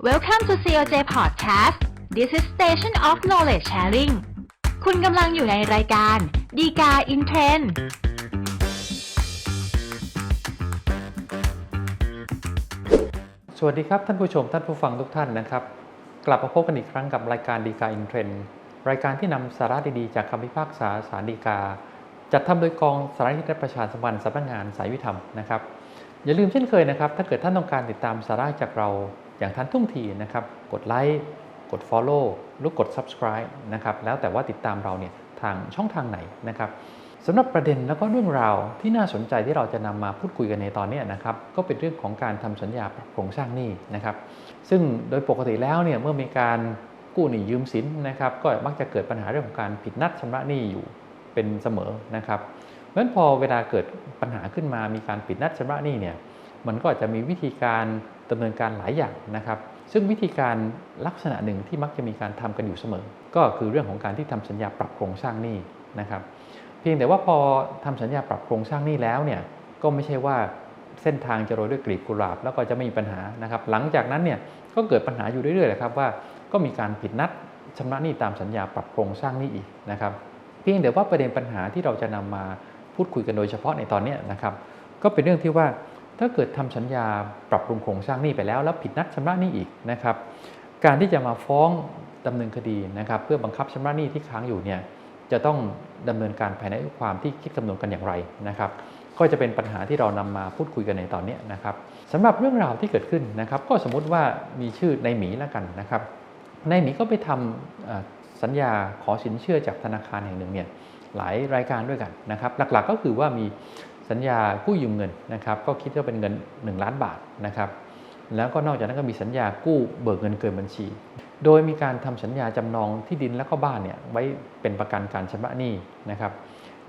Welcome to COJ Podcast This is Station of Knowledge Sharing คุณกำลังอยู่ในรายการดีกาอินเทรนสวัสดีครับท่านผู้ชมท่านผู้ฟังทุกท่านนะครับ กลับมาพบกันอีกครั้งกับรายการดีกาอินเทรนรายการที่นำสาระดีๆ จากคำพิพากษาสารดีกา จัดทำโดยกองสารนิเทศประชาสัมพันธ์สำนักงานสายวิธรรมนะครับ อย่าลืมเช่นเคยนะครับ ถ้าเกิดท่านต้องการติดตามสาระจากเรา อย่างทันท่วงทีนะครับ กดไลค์กด Follow หรือกด Subscribe นะครับ แล้วแต่ว่าติดตามเราเนี่ยทางช่องทางไหนนะครับสำหรับประเด็นแล้วก็เรื่องราวที่น่าสนใจที่เราจะนำมาพูดคุยกันในตอนนี้นะครับก็เป็นเรื่องของการทำสัญญาปรับโครงสร้างหนี้นะครับ ซึ่งโดยปกติแล้วเนี่ยเมื่อมีการกู้หนี้ยืมสินนะครับ ก็มักจะเกิดปัญหาเรื่องของการผิดนัดชำระหนี้อยู่เป็นเสมอนะครับเพราะฉะนั้นพอเวลาเกิดปัญหาขึ้นมามีการผิดนัดชำระหนี้เนี่ยมันก็อาจจะมีวิธีการ ดำเนินการหลายอย่างนะครับ ซึ่งวิธีการลักษณะหนึ่งที่มักจะมีการทำกันอยู่เสมอ ก็คือเรื่องของการที่ทำสัญญาปรับโครงสร้างหนี้นะครับ เพียงแต่ว่าพอทำสัญญาปรับโครงสร้างหนี้แล้วเนี่ยก็ไม่ใช่ว่าเส้นทางจะโรยด้วยกลีบกุหลาบแล้วก็จะไม่มีปัญหานะครับ หลังจากนั้นเนี่ยก็เกิดปัญหาอยู่เรื่อยๆเลยครับว่าก็มีการผิดนัดชำระหนี้ตามสัญญาปรับโครงสร้างหนี้อีกนะครับ เพียงแต่ว่าประเด็นปัญหาที่เราจะนำมาพูดคุยกันโดยเฉพาะในตอนนี้นะครับ ก็เป็นเรื่องที่ว่า ถ้าเกิดทำสัญญาปรับปรุงโครงสร้างหนี้ไปแล้ว แล้วผิดนัดชำระหนี้อีกนะครับ การที่จะมาฟ้องดำเนินคดีนะครับ เพื่อบังคับชำระหนี้ที่ค้างอยู่เนี่ยจะต้องดำเนินการภายในความที่คิดคำนวณกันอย่างไรนะครับก็จะเป็นปัญหาที่เรานำมาพูดคุยกันในตอนนี้นะครับสำหรับเรื่องราวที่เกิดขึ้นนะครับ ก็สมมุติว่ามีชื่อในหมีแล้วกันนะครับ ในหมีก็ไปทำเอ่อสัญญาขอสินเชื่อจากธนาคารแห่งหนึ่งเนี่ยหลายรายการด้วยกันนะครับ หลักๆก็คือว่ามี สัญญากู้ยืมเงินนะครับ ก็คิดว่าเป็นเงิน 1 ล้านบาทนะครับ แล้วก็นอกจากนั้นก็มีสัญญากู้เบิกเงินเกินบัญชี โดยมีการทำสัญญาจำนองที่ดินและก็บ้านเนี่ยไว้เป็นประกันการชำระหนี้นะครับ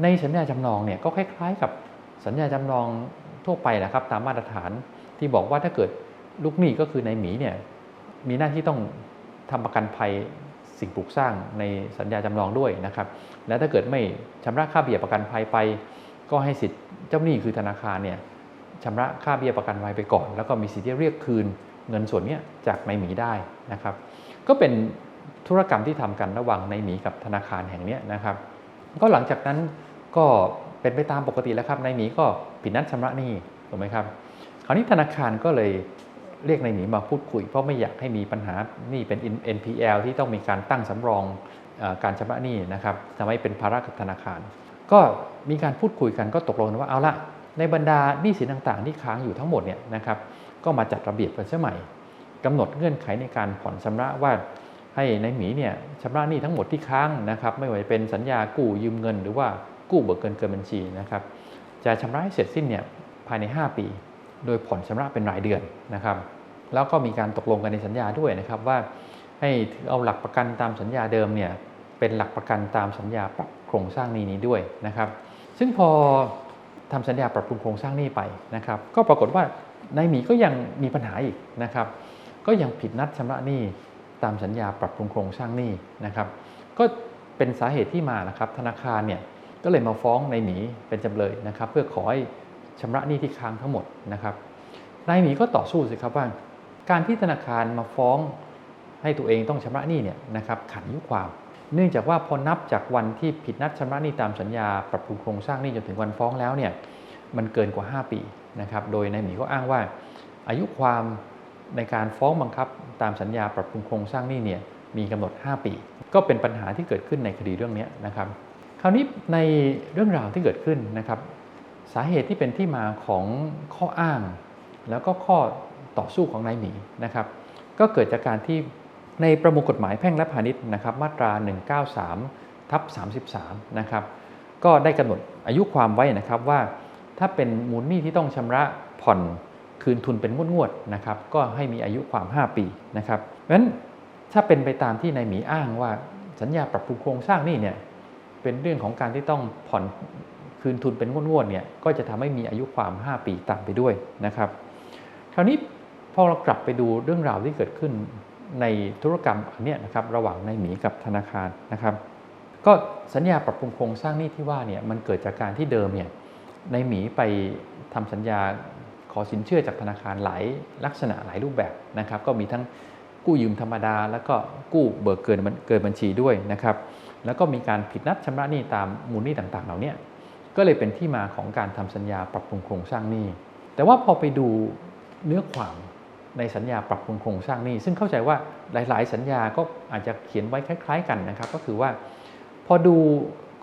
ในสัญญาจำนองเนี่ยก็คล้ายๆกับสัญญาจำนองทั่วไปนะครับ ตามมาตรฐานที่บอกว่าถ้าเกิดลูกหนี้ก็คือในหมีเนี่ยมีหน้าที่ต้องทำประกันภัยสิ่งปลูกสร้างในสัญญาจำนองด้วยนะครับ และถ้าเกิดไม่ชำระค่าเบี้ยประกันภัยไป ก็ให้สิทธิ์เจ้าหนี้คือธนาคารเนี่ยชำระค่าเบี้ยประกันภัยไปก่อน แล้วก็มีสิทธิ์ที่เรียกคืนเงินส่วนนี้จากในหมีได้นะครับ ก็เป็นธุรกรรมที่ทำกันระหว่างในหมีกับธนาคารแห่งนี้นะครับ ก็หลังจากนั้นก็เป็นไปตามปกติแล้วครับในหมีก็ผิดนัดชำระหนี้ถูกไหมครับ คราวนี้ธนาคารก็เลยเรียกในหมีมาพูดคุย เพราะไม่อยากให้มีปัญหานี้เป็น NPL ที่ต้องมีการตั้งสำรองอการชำระหนี้นะครับทำให้เป็นภาระกับธนาคาร ก็มีการพูดคุยกันก็ตกลงว่าเอาละในบรรดาหนี้สินต่างๆ ที่ค้างอยู่ทั้งหมดเนี่ยนะครับก็มาจัดระเบียบกันเสียใหม่กำหนดเงื่อนไขในการผ่อนชำระว่าให้ในหมีเนี่ยชำระหนี้ทั้งหมดที่ค้างนะครับไม่ว่าจะเป็นสัญญากู้ยืมเงิน หรือว่ากู้เบิกเกินเกินบัญชีนะครับจะชำระให้เสร็จสิ้นเนี่ยภายใน 5 ปี โดยผ่อนชำระเป็นรายเดือนนะครับ แล้วก็มีการตกลงกันในสัญญาด้วยนะครับว่าให้เอาหลักประกันตามสัญญาเดิมเนี่ย เป็นหลักประกันตามสัญญาปรับโครงสร้างหนี้นี้ด้วยนะครับ ซึ่งพอทำสัญญาปรับปรุงโครงสร้างหนี้ไปนะครับ ก็ปรากฏว่าในหมีก็ยังมีปัญหาอีกนะครับ ก็ยังผิดนัดชำระหนี้ตามสัญญาปรับปรุงโครงสร้างหนี้นะครับ ก็เป็นสาเหตุที่มานะครับ ธนาคารเนี่ยก็เลยมาฟ้องในหมีเป็นจำเลยนะครับ เพื่อขอให้ชำระหนี้ที่ค้างทั้งหมดนะครับนายหมีก็ต่อสู้สิครับว่า การที่ธนาคารมาฟ้องให้ตัวเองต้องชำระหนี้เนี่ยนะครับขัดยุความ เนื่องจากว่าพอนับจากวันที่ผิดนัดชำระหนี้ตามสัญญา ปรับปรุงโครงสร้างหนี้จนถึงวันฟ้องแล้วเนี่ยมันเกินกว่า 5 ปีนะครับโดยนายหมีก็อ้างว่า อายุความในการฟ้องบังคับตามสัญญาปรับปรุงโครงสร้างหนี้เนี่ยมีกำหนด 5 ปี ก็เป็นปัญหาที่เกิดขึ้นในคดีเรื่องนี้นะครับ คราวนี้ในเรื่องราวที่เกิดขึ้นนะครับสาเหตุที่เป็นที่มาของข้ออ้าง แล้วก็ข้อต่อสู้ของนายหมีนะครับ ก็เกิดจากการที่ ในประมวลกฎหมายแพ่งและพาณิชย์นะครับมาตรา 193 ทับ 33 นะครับก็ได้กำหนดอายุความไว้นะครับว่า ถ้าเป็นมูลหนี้ที่ต้องชำระผ่อนคืนทุนเป็นงวดๆนะครับก็ให้มีอายุความ 5 ปีนะครับเพราะฉะนั้นถ้าเป็นไปตามที่นายหมีอ้างว่าสัญญาปรับปรุงโครงสร้างนี้เนี่ยเป็นเรื่องของการที่ต้องผ่อนคืนทุนเป็นงวดๆเนี่ยก็จะทำให้มีอายุความ 5 ปีตามไปด้วยนะครับ คราวนี้พอเรากลับไปดูเรื่องราวที่เกิดขึ้น ในธุรกรรมอันเนี้ยนะครับระหว่างนายหมีกับธนาคารนะครับ ก็สัญญาปรับปรุงโครงสร้างหนี้ที่ว่าเนี่ยมันเกิดจากการที่เดิมเนี่ยในหมีไปทำสัญญาขอสินเชื่อจากธนาคารหลายลักษณะหลายรูปแบบนะครับ ก็มีทั้งกู้ยืมธรรมดา แล้วก็กู้เบิกเกินเกินบัญชีด้วยนะครับ แล้วก็มีการผิดนัดชำระหนี้ตามมูลหนี้ต่างๆ เหล่านี้ก็เลยเป็นที่มาของการทำสัญญาปรับปรุงโครงสร้างหนี้ แต่ว่าพอไปดูเนื้อความ ในสัญญาปรับปรุงโครงสร้างหนี้ ซึ่งเข้าใจว่าหลาย ๆ สัญญาก็อาจจะเขียนไว้คล้าย ๆ กันนะครับ ก็คือว่าพอดู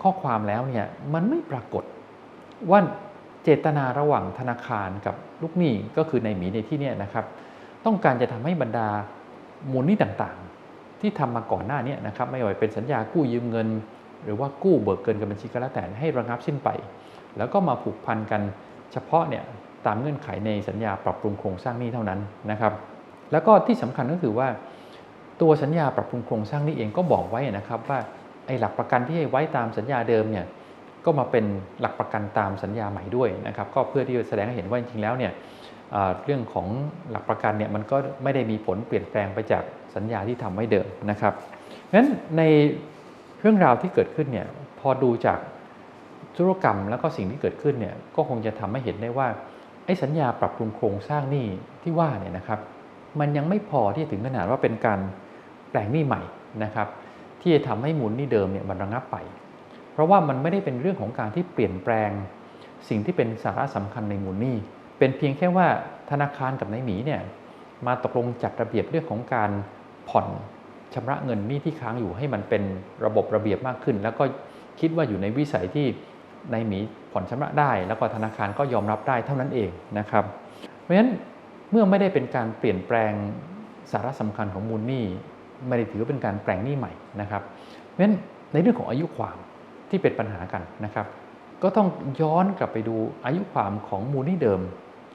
ข้อความแล้วเนี่ยมันไม่ปรากฏว่าเจตนาระหว่างธนาคารกับลูกหนี้ก็คือในหมีในที่นี้นะครับ ต้องการจะทำให้บรรดามูลหนี้ต่างๆ ที่ทำมาก่อนหน้านี้นะครับไม่ว่าเป็นสัญญากู้ยืมเงิน หรือว่ากู้เบิกเกินกับบัญชีก็แล้วแต่ให้ระงับสิ้นไป แล้วก็มาผูกพันกันเฉพาะเนี่ย ตามเงื่อนไขในสัญญาปรับปรุงโครงสร้างหนี้เท่านั้นนะครับ แล้วก็ที่สำคัญก็คือว่าตัวสัญญาปรับปรุงโครงสร้างนี้เองก็บอกไว้นะครับว่าไอ้หลักประกันที่ให้ไว้ตามสัญญาเดิมเนี่ยก็มาเป็นหลักประกันตามสัญญาใหม่ด้วยนะครับก็เพื่อที่จะแสดงให้เห็นว่าจริงๆแล้วเนี่ยเรื่องของหลักประกันเนี่ยมันก็ไม่ได้มีผลเปลี่ยนแปลงไปจากสัญญาที่ทำไว้เดิมนะครับเพราะฉะนั้นในเรื่องราวที่เกิดขึ้นเนี่ยพอดูจากธุรกรรมแล้วก็สิ่งที่เกิดขึ้นเนี่ยก็คงจะทำให้เห็นได้ว่า ไอ้สัญญาปรับปรุงโครงสร้างหนี้ที่ว่าเนี่ยนะครับ มันยังไม่พอที่จะถึงขนาดว่าเป็นการแปลงหนี้ใหม่นะครับ ที่จะทำให้มูลหนี้เดิมเนี่ยมันระงับไป เพราะว่ามันไม่ได้เป็นเรื่องของการที่เปลี่ยนแปลง สิ่งที่เป็นสาระสำคัญในมูลหนี้ เป็นเพียงแค่ว่าธนาคารกับนายหมีเนี่ยมาตกลงจัดระเบียบเรื่องของการผ่อนชำระเงินหนี้ที่ค้างอยู่ให้มันเป็นระบบระเบียบมากขึ้น แล้วก็คิดว่าอยู่ในวิสัยที่ ในหมีผ่อนชำระได้ แล้วก็ธนาคารก็ยอมรับได้เท่านั้นเองนะครับ เพราะฉะนั้นเมื่อไม่ได้เป็นการเปลี่ยนแปลงสาระสำคัญของมูลหนี้ไม่ได้ถือว่าเป็นการแปลงหนี้ใหม่นะครับ เพราะฉะนั้นในเรื่องของอายุความที่เป็นปัญหากันนะครับ ก็ต้องย้อนกลับไปดูอายุความของมูลหนี้เดิม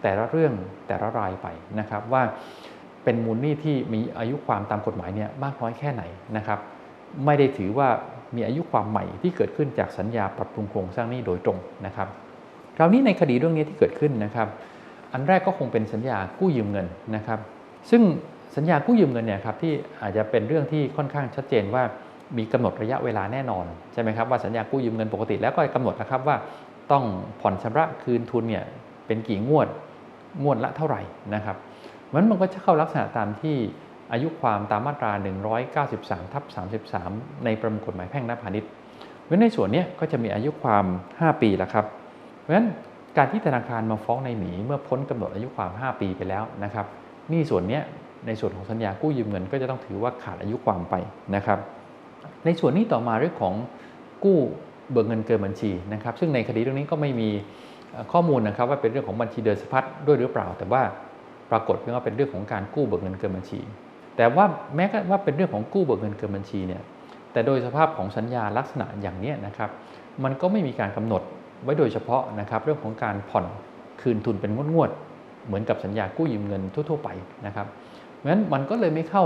แต่ละเรื่องแต่ละรายไปนะครับว่าเป็นมูลหนี้ที่มีอายุความตามกฎหมายเนี่ยมากน้อยแค่ไหนนะครับ ไม่ได้ถือว่า มีอายุความใหม่ที่เกิดขึ้นจากสัญญาปรับปรุงโครงสร้างนี้โดยตรงนะครับ คราวนี้ในคดีเรื่องนี้ที่เกิดขึ้นนะครับ อันแรกก็คงเป็นสัญญากู้ยืมเงินนะครับ ซึ่งสัญญากู้ยืมเงินเนี่ยครับที่อาจจะเป็นเรื่องที่ค่อนข้างชัดเจนว่ามีกำหนดระยะเวลาแน่นอนใช่ไหมครับว่าสัญญากู้ยืมเงินปกติแล้วก็กำหนดนะครับว่าต้องผ่อนชำระคืนทุนเนี่ยเป็นกี่งวดงวดละเท่าไหร่นะครับมันมันก็จะเข้าลักษณะตามที่ อายุความตามมาตรา 193ทับ33 ในประมวลกฎหมายแพ่งและพาณิชย์เพราะในส่วนนี้ก็จะมีอายุความ 5 ปีแล้วครับ เพราะฉะนั้นการที่ธนาคารมาฟ้องในหมีเมื่อพ้นกำหนดอายุความ 5 ปีไปแล้วนะครับนี่ส่วนนี้ในส่วนของสัญญากู้ยืมเงิน ก็จะต้องถือว่าขาดอายุความไปนะครับ ในส่วนนี้ต่อมาเรื่องของกู้เบิกเงินเกินบัญชีนะครับ ซึ่งในคดีเรื่องนี้ก็ไม่มีข้อมูลนะครับว่าเป็นเรื่องของบัญชีเดินสะพัดด้วยหรือเปล่า แต่ว่าปรากฏว่าเป็นเรื่องของการกู้เบิกเงินเกินบัญชี แต่ว่าแม้ว่าเป็นเรื่องของกู้เบิกเงินเกินบัญชีเนี่ยแต่โดยสภาพของสัญญาลักษณะอย่างนี้นะครับ มันก็ไม่มีการกำหนดไว้โดยเฉพาะนะครับ เรื่องของการผ่อนคืนทุนเป็นงวดๆเหมือนกับสัญญากู้ยืมเงินทั่ว ๆ ไปนะครับเพราะฉะนั้นมันก็เลยไม่เข้า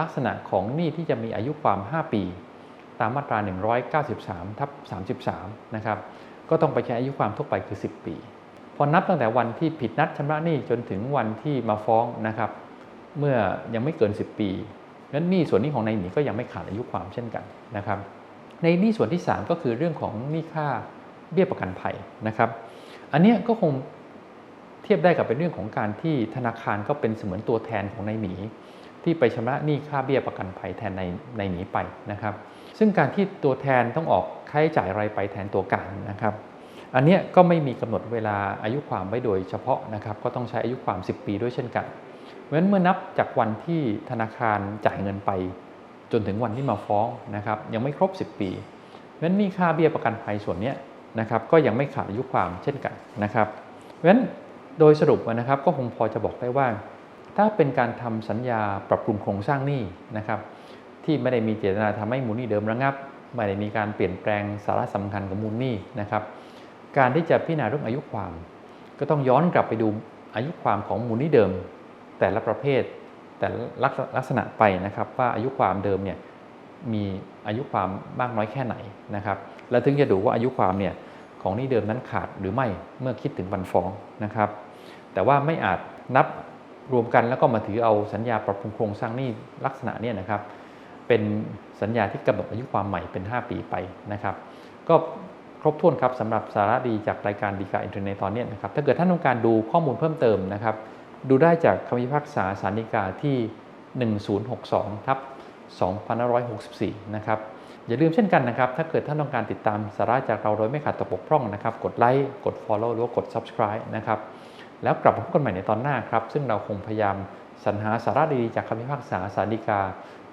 ลักษณะของหนี้ที่จะมีอายุความ 5 ปี ตามมาตรา 193ทับ33 นะครับ ก็ต้องไปใช้อายุความทั่วไปคือ 10 ปี พอนับตั้งแต่วันที่ผิดนัดชำระหนี้จนถึงวันที่มาฟ้องนะครับ เมื่อยังไม่เกิน 10 ปีนั้นหนี้ส่วนนี้ของนายหมีก็ยังไม่ขาดอายุความเช่นกันนะครับ ในหนี้ส่วนที่ 3 ก็คือเรื่องของหนี้ค่าเบี้ยประกันภัยนะครับ อันนี้ก็คงเทียบได้กับเป็นเรื่องของการที่ธนาคารก็เป็นเสมือนตัวแทนของนายหมีที่ไปชำระหนี้ค่าเบี้ยประกันภัยแทนในในหมีไปนะครับ ซึ่งการที่ตัวแทนต้องออกค่าใช้จ่ายรายไปแทนตัวกางนะครับ อันนี้ก็ไม่มีกำหนดเวลาอายุความไว้โดยเฉพาะนะครับ ก็ต้องใช้อายุความ 10 ปีด้วยเช่นกัน ราะฉะนั้นเมื่อนับจากวันที่ธนาคารจ่ายเงินไป จนถึงวันที่มาฟ้องนะครับยังไม่ครบ 10 ปีเพราะฉะนั้นหนี้ค่าเบี้ยประกันภัยส่วนนี้นะครับก็ยังไม่ขาดอายุความเช่นกันนะครับเพราะฉะนั้นโดยสรุปนะครับก็คงพอจะบอกได้ว่า ถ้าเป็นการทำสัญญาปรับปรุงโครงสร้างหนี้นะครับที่ไม่ได้มีเจตนาทำให้มูลหนี้เดิมระงับ ไม่ได้มีการเปลี่ยนแปลงสาระสำคัญของมูลหนี้นะครับการที่จะพิจารณาเรื่องอายุความ ก็ต้องย้อนกลับไปดูอายุความของมูลหนี้เดิม แต่ละประเภท แต่ละลักษณะไปนะครับ ว่าอายุความเดิมเนี่ยมีอายุความมากน้อยแค่ไหนนะครับ แล้วถึงจะดูว่าอายุความเนี่ยของหนี้เดิมนั้นขาดหรือไม่เมื่อคิดถึงวันฟ้องนะครับ แต่ว่าไม่อาจนับรวมกันแล้วก็มาถือเอาสัญญาปรับปรุงโครงสร้างหนี้ลักษณะเนี้นะครับ เป็นสัญญาที่กำหนดอายุความใหม่เป็น 5 ปีไปนะครับ ก็ครบถ้วนครับสำหรับสาระดีจากรายการดีกาอินเทอร์เน็ตตอนนี้นะครับถ้าเกิดท่านต้องการดูข้อมูลเพิ่มเติมนะครับ ดูได้จากคำพิพากษาสารดีกาที่ 1062ทับ2564 นะครับ อย่าลืมเช่นกันนะครับ ถ้าเกิดท่านต้องการติดตามสาระจากเราโดยไม่ขาดตกบกพร่องนะครับ กดไลค์ กด Follow หรือว่ากด Subscribe นะครับ แล้วกลับมาพบกันใหม่ในตอนหน้าครับ ซึ่งเราคงพยายามสรรหาสาระดีๆจากคำพิพากษาสารดีกา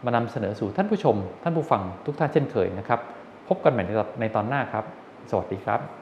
มานำเสนอสู่ท่านผู้ชม ท่านผู้ฟังทุกท่านเช่นเคยนะครับ พบกันใหม่ในตอนในตอนหน้าครับ สวัสดีครับ